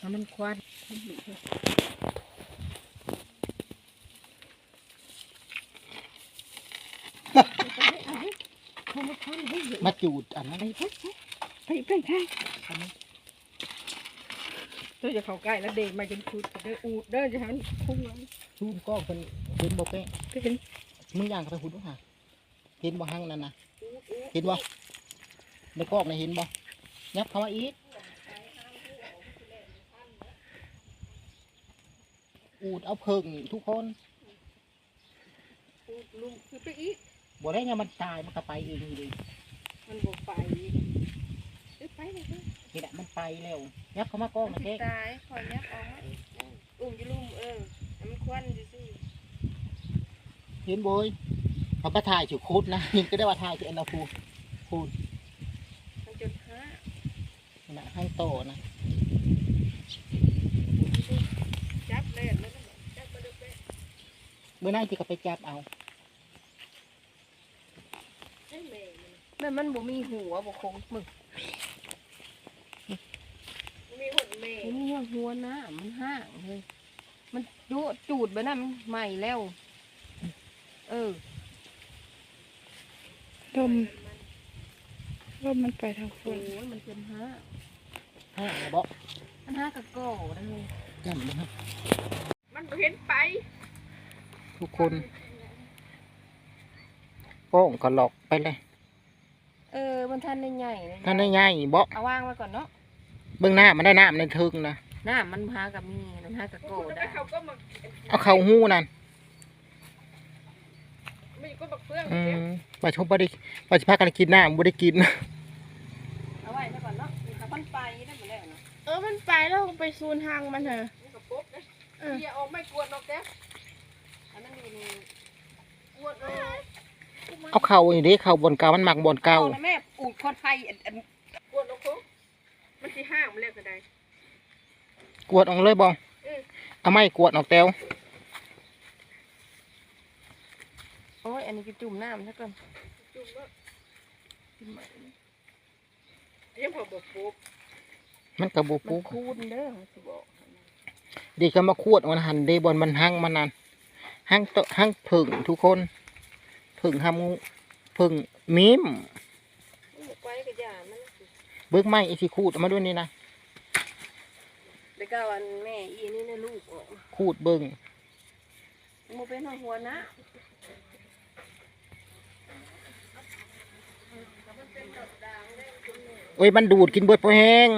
ให้มันควันมาจูดอันนั้นไปไปไปไปไปเธอจะเข้าใกล้แล้วเด็กมาจนชุดเด้ออูดเด้อจะให้มันพุ่งเลยซูมกล้องเป็นเห็นบ่เป้ก็เห็นมึงย่างกับไปหุ่นดูหาเห็นบ่หั่งนั่นนะเห็นบ่ในกล้องน่ะเห็นบ่ยับเข้ามาอีก อูดเอาเพิงทุกคนอูดลุงคือไปอีกบ่ได้เนี่ยมันตายมันก็ไปเองอยู่ดีมันบกไปเอ้ยไปเลยเด้อนี่แหละมันไปแล้วยับเข้ามากล้องนะเค้กตายคอยยับออกมาอีกเอออุ้มอยี่ลุ่มเออให้มันควันซื่อเห็นบ่ยเขาก็ถ่ายถือโคตรนะยังก็ได้ว่าถ่ายถืออันนาฟูคูณๆมันจนห้านี่นะให้โตนะ จับเลยแล้วมันจับกระดูกไป เมื่อนั้นที่ก็ไปจับเอาให้แม่มันแม่มันบ่มีหัวบ่คงมึงมีหดแม่มันมีหัวหน้ามันห่างเลย มันจูดจูดไปนั่นมันใหม่แล้ว เออลมลมมันไปทางฝโอ้นยมันเป็นห้าห้าบ่อันห้ากะโก้ได้เลยจำนะครับมันบ่เห็นไป ทุกคนโป้งก็หลอกไปเลย เออมันทันได้ใหญ่เลยท่านได้ง่ายบ่เอาวางไว้ก่อนเนาะเบื้องหน้ามันได้น้ำในทึงนะหน้ามันพากับมีมันหากะโก้ได้เขาก็มาเอาเข่าหู้นั่นไม่ก็บักเฟื่องอืเดียวมว่าชมบ่ได้ว่าสิพากันกินน้ำบ่ได้กินเอาไว้ไว้ก่อนเนาะนี่ค่ะมันไปได้หมดแล้วเนาะเออมันไปแล้วไปซูนทางมันเถอะมันกับปุ๊บนะเฮียออกไม่กวนหรอกแก เออเอาเข่านี่เด้เข่าบนเก่ามันหมักบนเก่าอนะแม่อูดคอดไฟอันอันกวนเอาคุมันสิห้างมันเรียกก็ได้กวดออกเลยบ่เออเอาไม้กวดออกแต้วโอ้ยอันนี้ก็จุ่มน้ำซะก่อนจุ่มว่ายังพอบอกปุ๊บมันก็บ่มันปุ๊บคูนเด้อสิบอกดีก็มาขวดมันหันเดบนมันหั่งมันนั่น หั่งโตหั่งผึ่งทุกคนผึ่งทำงูผึ่งมิมเบิกไม้อีสิขูดเอามาด้วยนี่นะเด็กก็วันแม่อีนี่เนี่ยลูกคูดเบิงโมเป็นหัวนะโอ้ยมันดูดกินเบิดพอแห้ง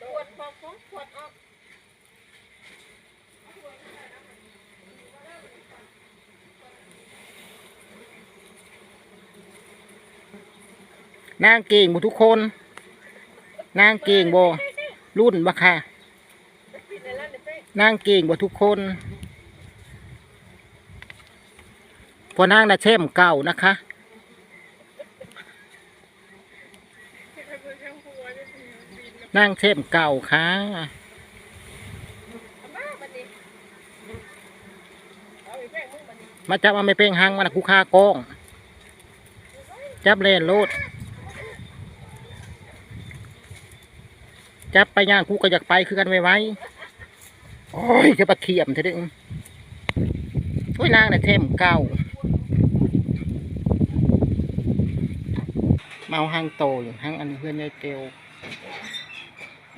ขวดพอของขวดออก นางเก่งบ่ทุกคน นางเก่งบ่รุ่นบ่ค่ะ นางเก่งบ่ทุกคนพอนางน่ะแช่มเก่านะคะนางแช่มเก่าค่ะมาบัดนี้เอาไปแป้งมึงบัดนี้มาไม่เป้งหังมันะคูคากอง จับเล่นโลด จับไปย่างกูก็อยากไปคือกันไว้ไว้โอ้ยจะปะเขียมเถอะเด้อโอ้ยนางน่ะเทมเก่ามาเอาหังโตอยู่หังอันนี้เพื่อนยายเกล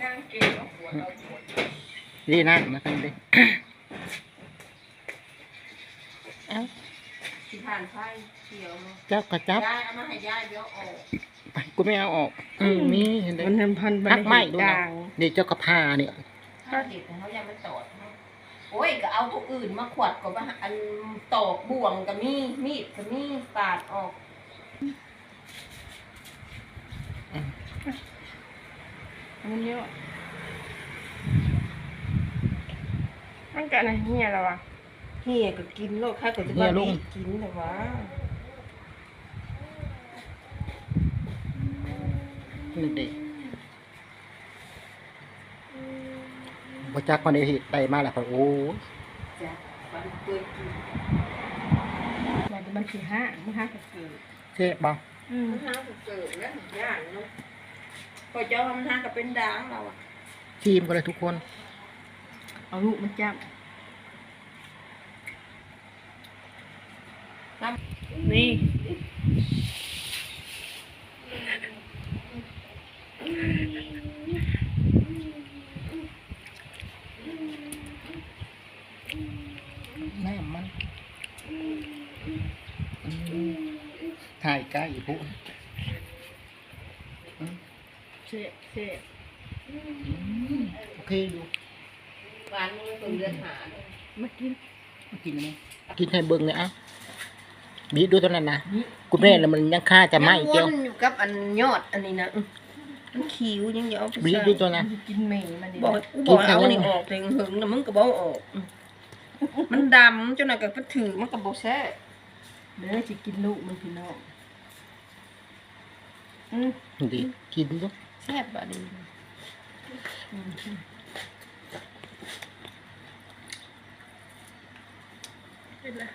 นางเก๋เอาขวดเอาขวดนี่นะมากันดิเอ้าที่ผ่านไฟเขียวเนาะจับก็จับยายเอามาให้ยายเดี๋ยวออก ไปกูไม่เอาออก อืมมีเห็นไหมมันทำพันพักไม่ดูนะนี่เจ้ากระพาเนี่ยถ้าเด็กของเขายังไม่ตอดเนาะโอ้ยก็เอาตัวอื่นมาขวดก็มาอันตอกบ่วงก็มีมีดก็มีปาดออกมันเยอะมันกันอะไรเฮียแล้ววะเฮียก็กินโลดข้าก็จะมาดีกินแต่ว่า นี่เด็กบจักมันได้เห็ดได้มาแล้วพอโอ้ยจ้ะมันเคยกินมันมันคือห้ามันห้ากับเกิดเจ๊บ้าอืมมันห้าก็เกิดแล้วย่านเนาะพอเจ้ามันหากับเป็นด่างเราอะทีมกันเลยทุกคน เอาลูกมันจับนี่น้ำมันอืมีพวกเช่เช่โอเคอยู่หวานมันเป็นเลือดหาเลยมากินมากินไหมกินให้เบิ่งเลยอะบีดูตัวนั้นนะคุณแม่แล้วมันยังค่าจะไหมเจียวงวนอยู่กับอันยอดอันนี้นะมันคิวยังอย่าเอาไปบีดูตัวนั้นกินเมย์มันบอกบอกเอาอันนี้ออกเลยหึงแล้วมึงก็บอกออก มันดำจนน่ะก็ไปถือมันก็บ่แซ่เด้อจะกินลูกมันพี่น้อง อืมดีกินดูแซ่บบ่ดี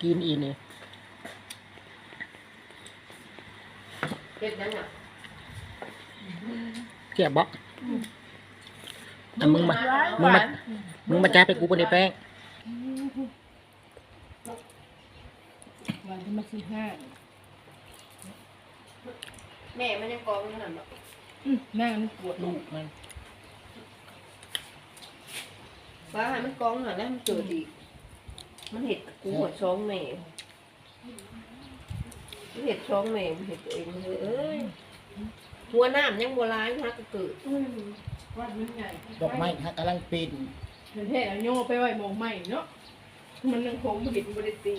กินอีนี่เฮ็ดยังอะเจียบบ่อะมึงมา มึงมา มึงมาจ้าไปกูบนในแป้งวันที่มาซื้อห้า แม่มันยังกองอยู่นั่นบ่อืมหน้ามันปวดลูกมันว่าให้มันกองหน่อยแล้วมันเกิดอีกมันเห็ดกูหมดช่องแม่มันเห็ดช่องแม่มันเห็ดตัวเองเลยเอ้ยหัวน้ำยังบัวร้ายฮะก็เกิดวันมันใหญ่ดอกไม้ฮะกำลังปีนมันแท้เอาโยไปไว้หมองใหม่เนาะมันยังคงบ่เห็นบ่ได้ตี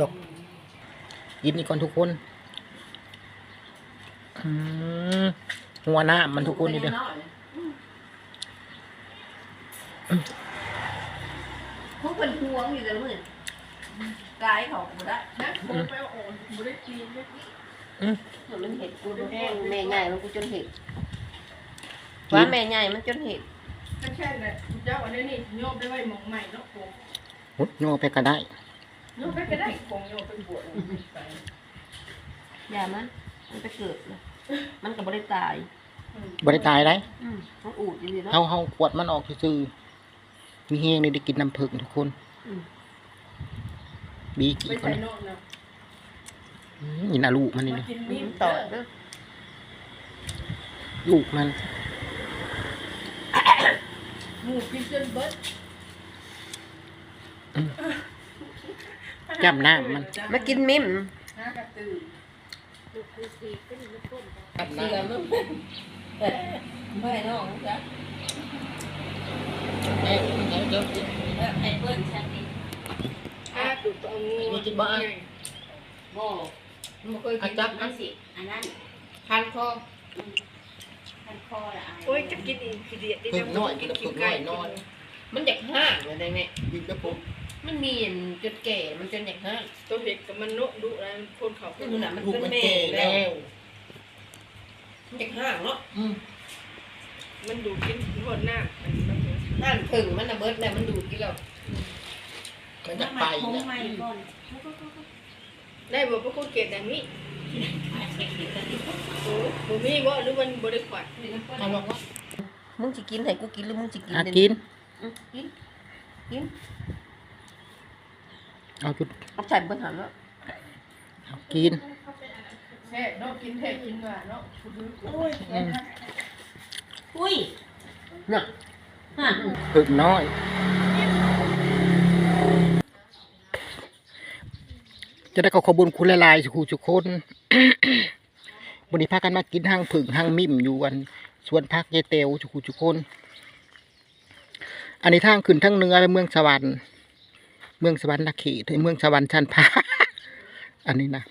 ดอก กินนี่ก่อนทุกคนอืมหัวหน้ามันทุกคนนี่เด้อพวกเป็นพวงอยู่แต่มื่นกายเขาบ่ได้นะคงไปเอาออกบ่ได้ตีเลยอืมเดี๋ยวมันเห็ดกูดูแห้งแม่ใหญ่มันกูจนเห็ดว่าแม่ใหญ่มันจนเห็ดก็ใช่แหละเจ้าอันนี้นี่โยไปไว้หมองใหม่เนาะคงหุดโยไปก็ได้ โยไปก็ได้คงโยไปบวชไปอย่ามันมันไปเกิดเลยมันก็บ่ได้ตายบริตายได้อืมมันอูดอยู่ดีเนาะเฮาเฮาขวดมันออกซื่อๆมีเฮงนี่ได้กินน้ำผึ้งทุกคนอืมบีกี่ไปคนใส่นะนอกนะอืมนี่นะลูกมันนี่มานะกินมีมีมันต่ต่ออเด้อลูกมันหมูกินจนเบิด จำหน้ามัน มากินมิ้มหน้ากระตือจำหเสือน้ามึงไม่ให้น้องจ้ะแม่แม่เดี๋ยวกินเออให้เปิ้ลฉันดิอ้าตุกเอางูมีกินบ้างบ่มันเคยกินจับมันสิอันนั้นพันคอพันคอละอายโอ้ยจะกินอีกทีเดียวผึ้งน้อยกินผึ้งน้อยน้อยมันอยากห้างเลยได้ไหมกินกระปุก มันมีอันจนแก่มันจนอยากห้างตัวเด็กกับมันโนดุแล้วคนเขาดูน่ะมันลูกเป็นมันแม่แก่แล้แล้ววมันอยากห้างเนาะอืมมันดูกินหมดหน้ามันมันห้างถึงมันน่ะเบิดแล้วมันดูดกินแล้วมันจะไปแล้วได้บอกว่าคุณเกดอย่างนี้โอ้บ่มีว่าหรือมันบริขวัญเอาลองว่ามึงสิกินให้กูกินหรือมึงสิกินอะเดี๋ยวกินอืมกิน กิน เอาจุดเอาใส่เบนหันแล้วเอากินแท้เนาะกินแท้กินหวานเนาะโอ้ยอืมอุ้ยน่ะฮะผึ้งน้อย จะได้ขอขอบคุญคุณหลายๆสุขุทุกคนวันนี้พากันมากินห้างผึ่งห้างมิ่มอยู่วันสวนพักยายเตียวสุขุทุกคน อันนี้ทางขึ้นทั้งเหนื้อไปเมืองสวรรค์ เมืองสวรรค์นาเขตถึงเมืองสวรรค์ชันพาอันนี้นะ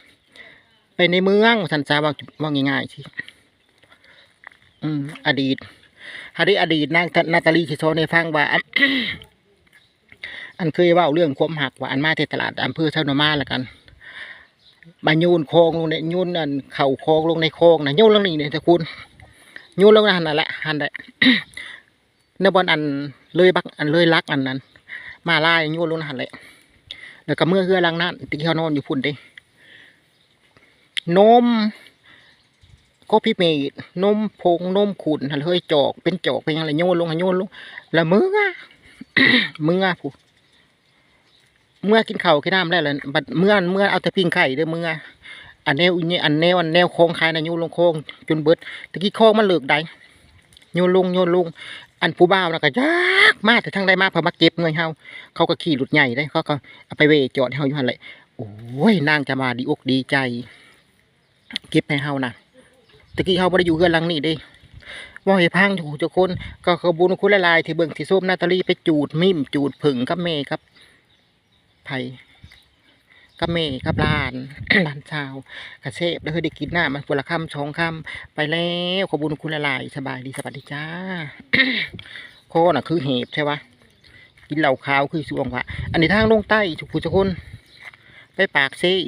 ไปในเมืองสันซาว่าว่าง่ายๆสิอืม อดีตอดีตอดีตนางนาตาลีชิโซในฟังว่าอันเคยเว่าเรื่องความหักว่าอันมาที่ตลาดอำเภอเท่านามาแล้วกันมาโยนโคองลงในโยนอันเข่าโคองลงในโคองนะโยนลงนี่เนี่ยตะคุณโยนลงนั่นนั่นแหละหันได้ในบอนอันเลยบักอันเลยลักอันนั้น มาลายโยนลงนั่นแหละแล้วก็เมื่อเฮือลังนั้นที่เขานอนอยู่พุ่นด้นมก็พี่เมดนมพงนมขุนหันเฮ้ยจอก เป็นจอกเป็นอะไรโยนลงหันโยนลงแล้วมึงอะมึงอะผู้เมื่อกินข้าวกินน้ำได้แล้วบัดเมื่อเมื่อเอาแต่ปิ้งไข่เด้อมึงอะอันแนวอันแนวอันแนวโค้งคายนะโยนลงโค้งจนเบิดตะกี้โค้งมันเหลิกได้ โยนลงโยนลง อันผู้บ่าวนะก็ยากมากแต่ทั้งได้มาเพอมาเก็บเงินเฮาเขาก็ขี่รถใหญ่ได้เขาก็เอาไปเวจอดให้เฮาอยู่หันแหละโอ้ยนางจะมาดีอกดีใจ เก็บให้เฮานะตะกี้เฮาบ่ได้อยู่เฮือนหลังนี้เด้ว่าให้พังอยู่ทุกคนก็ขบุญคุณละลายที่เบิ่งที่ส้มนาตาลีไปจูดมิมจูดผึ่งกับเมครับไผ กับเมกับลานลานชาวกระเซฟแล้วเคยได้กินหน้ามันคนละคำสองคำไปแล้วขอบุญคุณละลายสบายดีสวัสดีจ้าโคน่ะคือเห็บใช่ปะกินเหล่าขาวคือสวงวะอันนี้ทางลงใต้ทุกผู้ทุกคนไปปากซี่